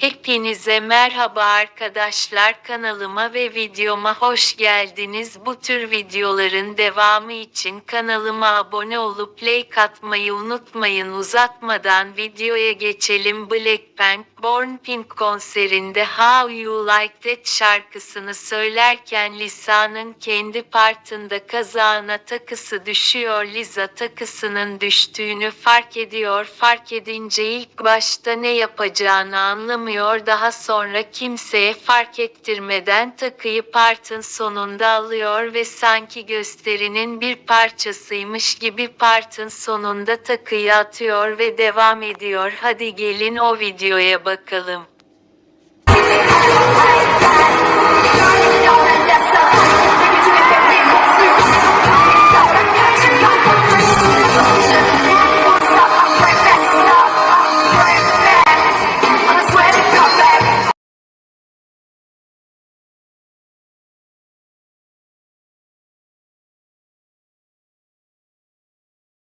Hepinize merhaba arkadaşlar kanalıma ve videoma hoş geldiniz. Bu tür videoların devamı için kanalıma abone olup like atmayı unutmayın. Uzatmadan videoya geçelim. Blackpink Born Pink konserinde How You Like That şarkısını söylerken Lisa'nın kendi partında kazağına takısı düşüyor. Lisa takısının düştüğünü fark ediyor. Fark edince ilk başta ne yapacağını anlamıyor. Daha sonra kimseye fark ettirmeden takıyı partın sonunda alıyor ve sanki gösterinin bir parçasıymış gibi partın sonunda takıyı atıyor ve devam ediyor. Hadi gelin o videoya bakalım.